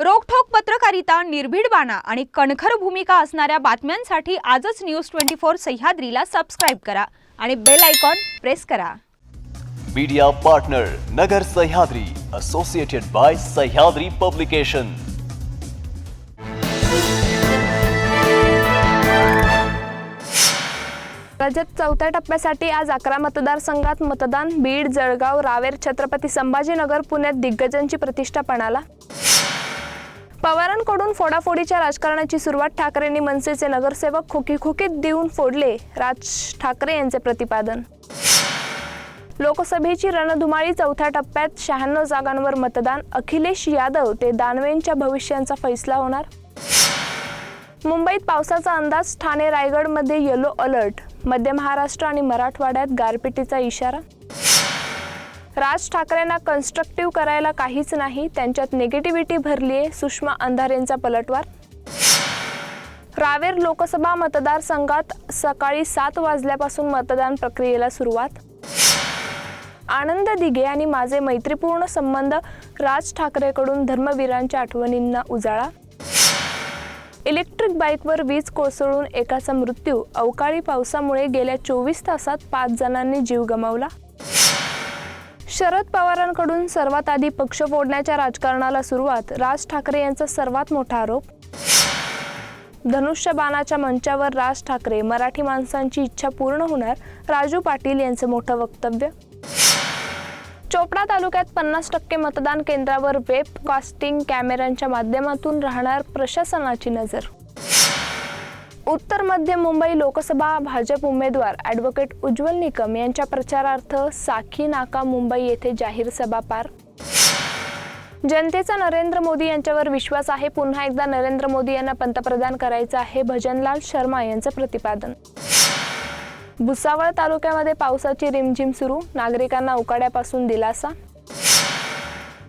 रोखठोक पत्रकारिता निर्भीड बाणा आणि कणखर भूमिका असणाऱ्या बातम्यांसाठी आजच न्यूज ट्वेंटी फोर सह्याद्रीला सबस्क्राईब करा आणि बेल आयकॉन प्रेस करा. Media partner Nagar Sahyadri associated by Sahyadri publication राज्यात चौथ्या टप्प्यासाठी आज अकरा मतदारसंघात मतदान बीड जळगाव रावेर छत्रपती संभाजीनगर पुण्यात दिग्गजांची प्रतिष्ठा पणाला. पवारांकडून फोडाफोडीच्या राजकारणाची सुरुवात ठाकरेंनी मनसेचे नगरसेवक खोकी खोकीत देऊन फोडले. राज ठाकरे यांचे प्रतिपादन. लोकसभेची रणधुमाळी चौथ्या टप्प्यात शहाण्णव जागांवर मतदान. अखिलेश यादव ते दानवेंच्या भविष्यांचा फैसला होणार. मुंबईत पावसाचा अंदाज ठाणे रायगडमध्ये येलो अलर्ट मध्य महाराष्ट्र आणि मराठवाड्यात गारपिटीचा इशारा. राज ठाकरेंना कन्स्ट्रक्टिव्ह करायला काहीच नाही त्यांच्यात निगेटिव्हिटी भरली आहे सुषमा अंधारेंचा पलटवार. रावेर लोकसभा मतदारसंघात सकाळी सात वाजल्यापासून मतदान प्रक्रियेला सुरुवात. आनंद दिघे आणि माझे मैत्रीपूर्ण संबंध राज ठाकरेकडून धर्मवीरांच्या आठवणींना उजाळा. इलेक्ट्रिक बाईकवर वीज कोसळून एकाचा मृत्यू अवकाळी पावसामुळे गेल्या चोवीस तासात पाच जणांनी जीव गमावला. शरद पवारांकडून सर्वात आधी पक्ष फोडण्याच्या राजकारणाला सुरुवात राज ठाकरे यांचा सर्वात मोठा आरोप? धनुष्यबाणाच्या मंचावर राज ठाकरे मराठी माणसांची इच्छा पूर्ण होणार राजू पाटील यांचं मोठं वक्तव्य? चोपडा तालुक्यात पन्नास टक्के मतदान केंद्रावर वेब कास्टिंग कॅमेऱ्यांच्या माध्यमातून राहणार प्रशासनाची नजर? उत्तर मध्य मुंबई लोकसभा भाजप उमेदवार ॲडव्होकेट उज्ज्वल निकम यांच्या प्रचारार्थ साखी नाका मुंबई येथे जाहीर सभा पार. जनतेचा नरेंद्र मोदी यांच्यावर विश्वास आहे. पुन्हा एकदा नरेंद्र मोदी यांना पंतप्रधान करायचं आहे. भजनलाल शर्मा यांचं प्रतिपादन. भुसावळ तालुक्यामध्ये पावसाची रिमझिम सुरू. नागरिकांना उकाड्यापासून दिलासा.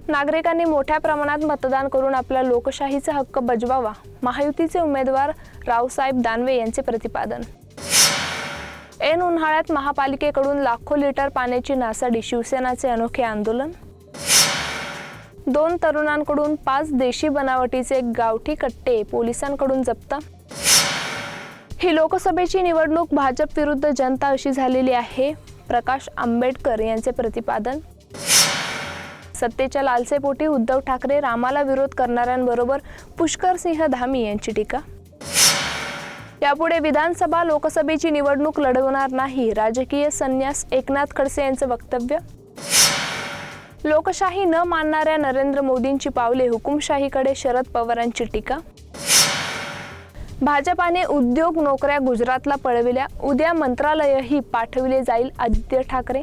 नागरिकांनी मोठ्या प्रमाणात मतदान करून आपला लोकशाहीचा हक्क बजवावा. महायुतीचे उमेदवार रावसाहेब दानवे यांचे प्रतिपादन. ऐन उन्हाळ्यात महापालिकेकडून लाखो लिटर पाण्याची नासाडी शिवसेनाचे अनोखे आंदोलन. दोन तरुणांकडून पाच देशी बनावटीचे गावठी कट्टे पोलिसांकडून जप्त. ही लोकसभेची निवडणूक भाजप विरुद्ध जनता अशी झालेली आहे प्रकाश आंबेडकर यांचे प्रतिपादन. सत्तेच्या लालसेपोटी उद्धव ठाकरे रामाला विरोध करणाऱ्यांबरोबर पुष्कर सिंह धामी यांची टीका. यापुढे विधानसभा लोकसभेची निवडणूक लढवणार नाही राजकीय संन्यास एकनाथ खडसे यांचं वक्तव्य. लोकशाही न मानणाऱ्या नरेंद्र मोदींची पावले हुकुमशाहीकडे शरद पवारांची टीका. भाजपाने उद्योग नोकऱ्या गुजरातला पळविल्या उद्या मंत्रालयही पाठविले जाईल आदित्य ठाकरे.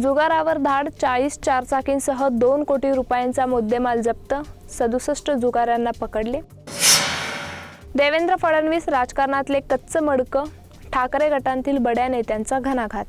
जुगारावर धाड चाळीस चारचाकींसह दोन कोटी रुपयांचा मुद्देमाल जप्त. सदुसष्ट जुगाऱ्यांना पकडले. देवेंद्र फडणवीस राजकारणातले कच्चं मडकं. ठाकरे गटांतील बड्या नेत्यांचा घणाघात.